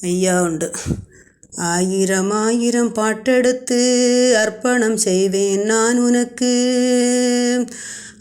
ஐயா உண்டு. ஆயிரம் ஆயிரம் பாட்டெடுத்து அர்ப்பணம் செய்வேன் நான் உனக்கு.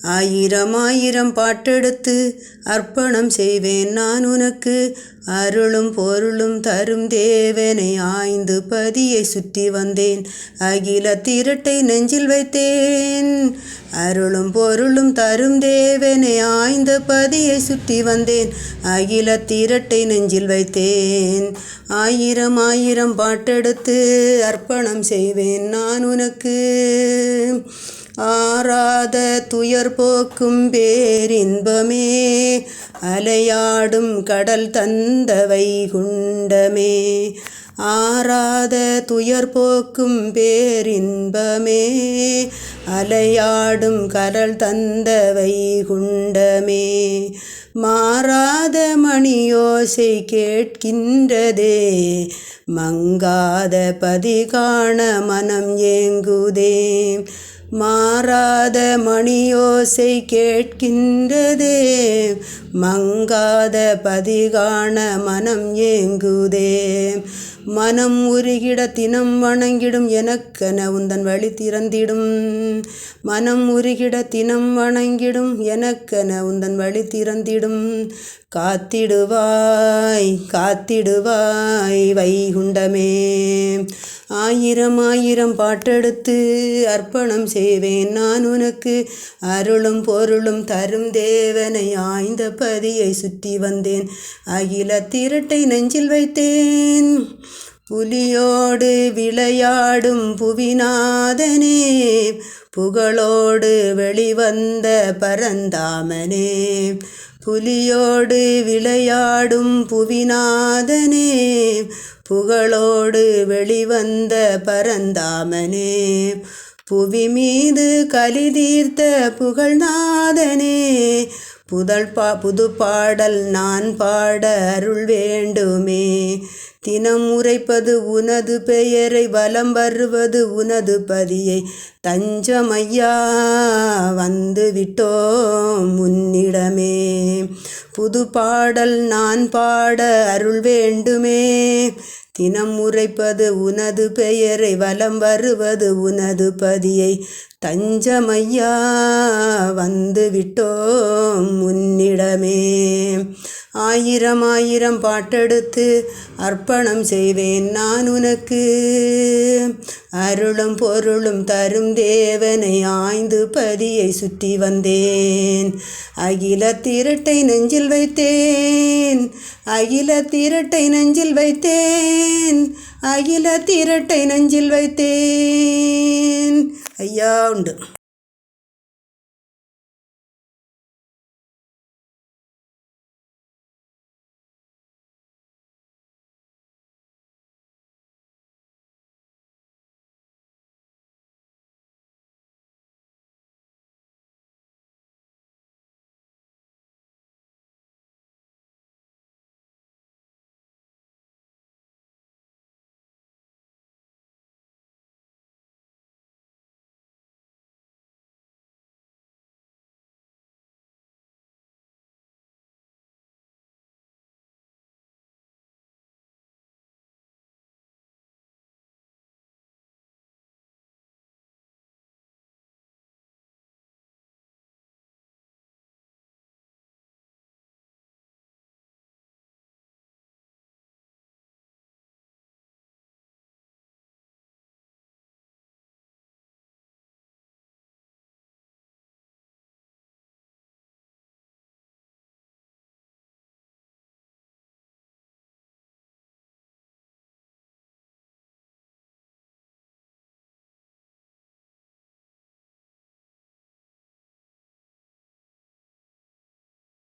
ஆயிரம் ஆயிரம் பாட்டெடுத்து அர்ப்பணம் செய்வேன் நான் உனக்கு. அருளும் பொருளும் தரும் தேவனை ஆய்ந்து பதியை சுற்றி வந்தேன். அகில திரட்டை நெஞ்சில் வைத்தேன். அருளும் பொருளும் தரும் தேவனை ஆய்ந்த பதியை சுற்றி வந்தேன். அகில திரட்டை நெஞ்சில் வைத்தேன். ஆயிரம் ஆயிரம் பாட்டெடுத்து அர்ப்பணம் செய்வேன் நான் உனக்கு. ஆராத துயர் போக்கும் பேரின்பமே அலையாடும் கடல் தந்த வைகுண்டமே ஆராத துயர் போக்கும் பேரின்பமே அலையாடும் கடல் தந்த வைகுண்டமே மாறாத மணியோசை கேட்கின்றதே மங்காத பதி காண மனம் ஏங்குதே. மாறாத மணியோசை கேட்கின்றதே மங்காத பதிகாண மனம் ஏங்குதே. மனம் உருகிட தினம் வணங்கிடும் எனக்கென உந்தன் வழி திறந்திடும். மனம் உருகிட தினம் வணங்கிடும் எனக்கென உந்தன் வழி திறந்திடும். காத்திடுவாய் காத்திடுவாய் வைகுண்டமே. ஆயிரம் ஆயிரம் பாட்டெடுத்து அர்ப்பணம் செய்வேன். நான் உனக்கு அருளும் பொருளும் தரும் தேவனை ஆய்ந்த பதியை சுற்றி வந்தேன். அகில திரட்டை நெஞ்சில் வைத்தேன். புலியோடு விளையாடும் புவிநாதனே புகழோடு வெளிவந்த பரந்தாமனே. புலியோடு விளையாடும் புவிநாதனே புகழோடு வெளிவந்த பரந்தாமனே. புவி மீது கலி தீர்த்த புகழ்நாதனே புதல் பா புது பாடல் நான் பாட அருள் வேண்டுமே. தினம் உரைப்பது உனது பெயரை வலம் வருவது உனது பதியை. தஞ்சமையா வந்து விட்டோம் முன்னிடமே புது பாடல் நான் பாட அருள் வேண்டுமே. தினம் உரைப்பது உனது பெயரை வலம் வருவது உனது பதியை. தஞ்சமையா வந்து விட்டோம் முன்னிடமே ஆயிரம் ஆயிரம் பாட்டெடுத்து அர்ப்பணம் செய்வேன் நான் உனக்கு. அருளும் பொருளும் தரும் தேவனை ஆய்ந்து பதியை சுற்றி வந்தேன். அகில திரட்டை நெஞ்சில் வைத்தேன். அகில திரட்டை நெஞ்சில் வைத்தேன். அகில திரட்டை நெஞ்சில் வைத்தேன். ஐயா உண்டு.